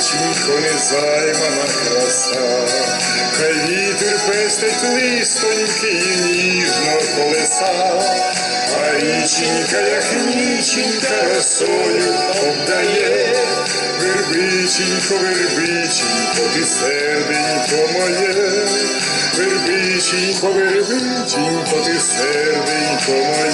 Вербиченько, незаймана краса, хай вітер пестить листоньки і ніжно колеса, а річенька, як ніченька, росою обдає. Вербиченько, вербиченько, ти серденько моє, вербиченько, вербиченько, ти серденько моє.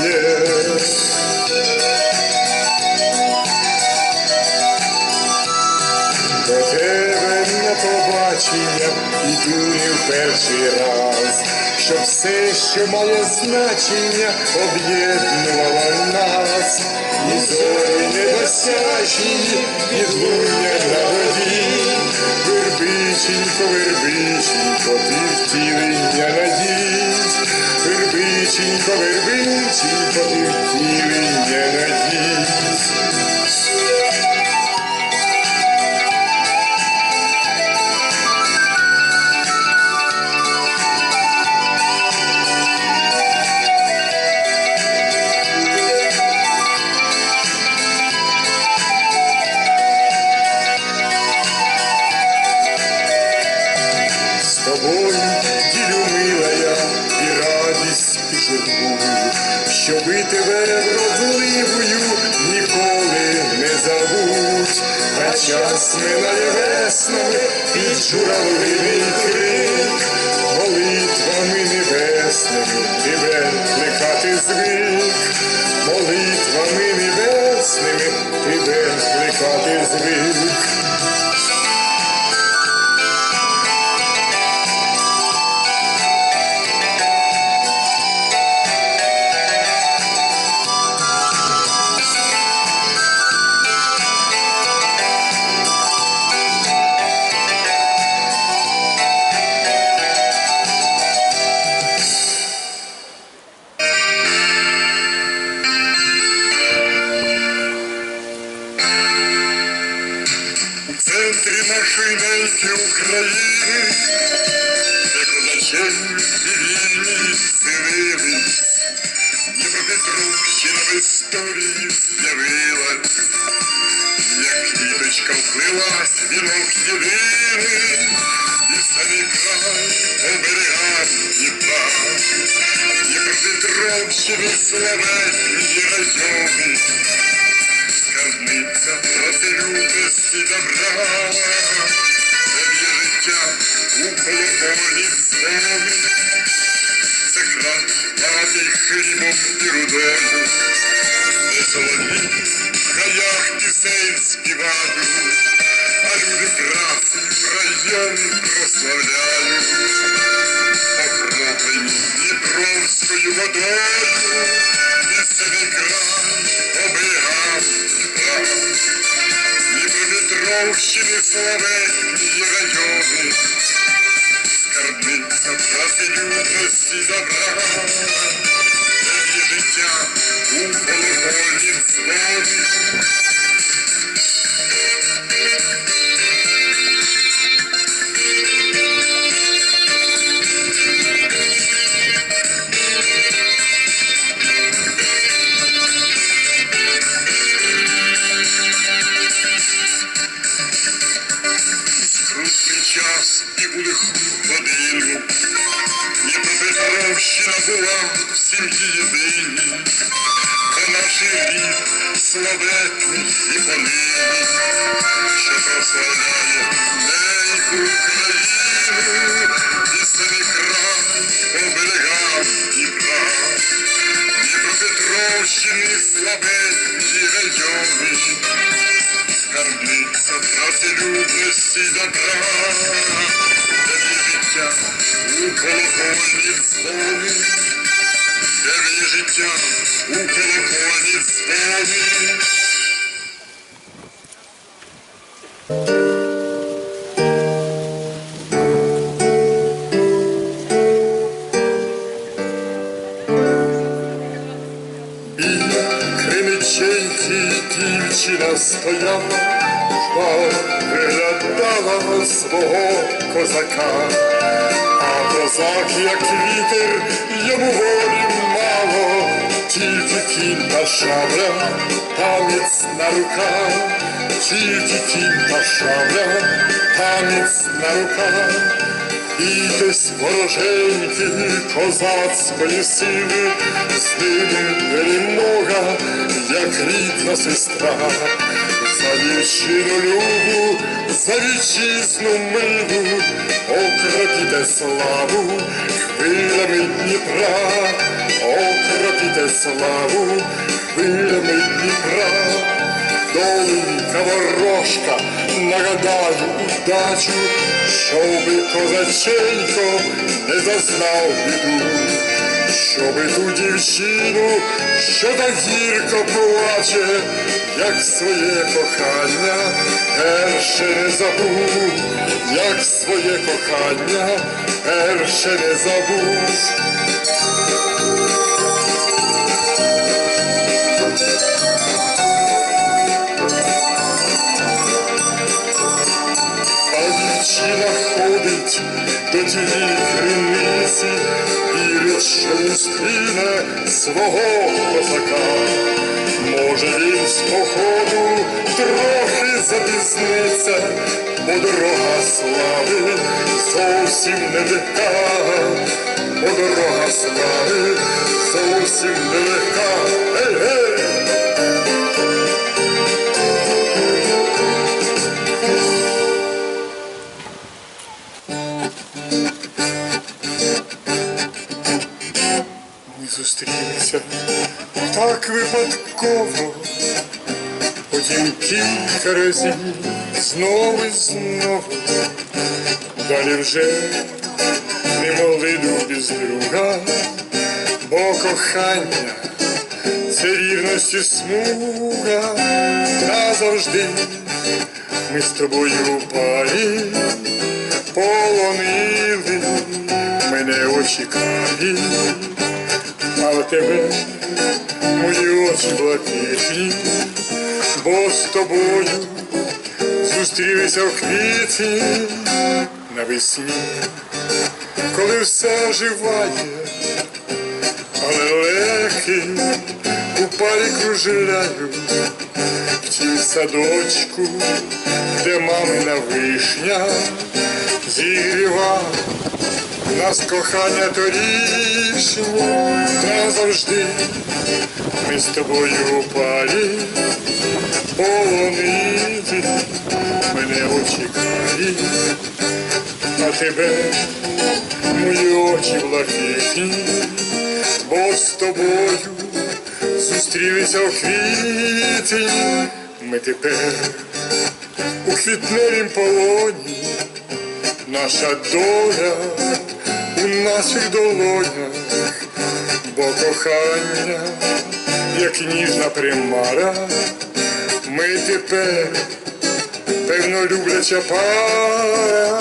Побачення іду не в перший раз, щоб все, що мало значення, об'єднувало нас, і зорі недосяжні відлуння на воді, вербиченько, вербиченько, ти втілення надій, вербиченько, вербиченько, ти втілення надій. Тебе вродливою ніколи не забудь, а час минає веснами під журавлиний крик, молитвами небесними тебе кликати звик, молитвами небесними тебе кликати звик. Центрі нашої неньки України, де козаченьки вільні синили, Дніпропетровщина пісень співають, а люди праці район прославляють, окроплені Дніпровською водою, собі край оберігав Дніпра. Дніпропетровщини славетні райони, скарбниця працелюбності добра, де життя у злони. Дніпропетровщина була в сім'ї єдині, де наш рід славетний і понині, життя у колокольні дзвони. Біля криниченьки дівчина стояла, ждала, виглядала свого козака, а козак, як вітер, йому мало, тільки кінь та шабля, та міцна рука, тільки тінь та шабля, та міцна рука. І десь вороженьки козацької сили, з ними перемога, як рідна сестра, за дівчину любу, за вітчизну милу, окропіте славу хвилями Дніпра, окропіте славу хвилями Дніпра. Доленька ворожка, нагадаю удачу, щоби козаченько не зазнав біду, щоби ту дівчину, що так гірко плаче, як своє кохання, перше не забув, як своє кохання, перше не забув. А дівчина ходить до тієї криниці, зустріне свого козака. Може він з походу трохи запізниться, бо дорога слави зовсім не легка, бо дорога слави зовсім не легка. Ей, випадково, потім кілька разів знову і знову. Далі вже не могли без друга, бо кохання це вірності смуга назавжди. Ми з тобою у парі полонили, мене очікали, а тебе мої очі блакитні, бо з тобою зустрілися в квітні навесні, коли все оживає, але легкі у парі кружляють в тім садочку, де мамина вишня зігріва нас кохання торішнє назавжди. Ми з тобою у парі полонити мене очікають, а тебе мої очі блакитні, бо з тобою зустрілися в квітні. Ми тепер у квітневім полоні, наша доля у наших долонях, бо кохання, як ніжна примара, ми тепер певно любляча пара.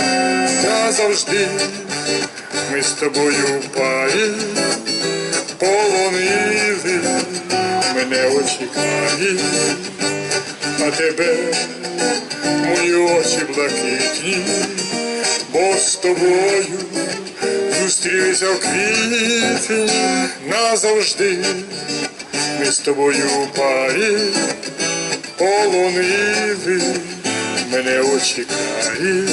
Назавжди. Ми з тобою в парі. Полонили, мене очікали, а тебе мої очі блакитні, бо з тобою зустрілися в квітні назавжди. Ми з тобою в парі полонили, мене очікали,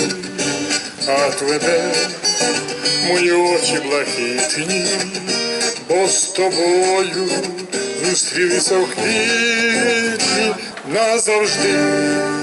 а тебе мої очі блакитні, бо з тобою зустрілися в квітні назавжди.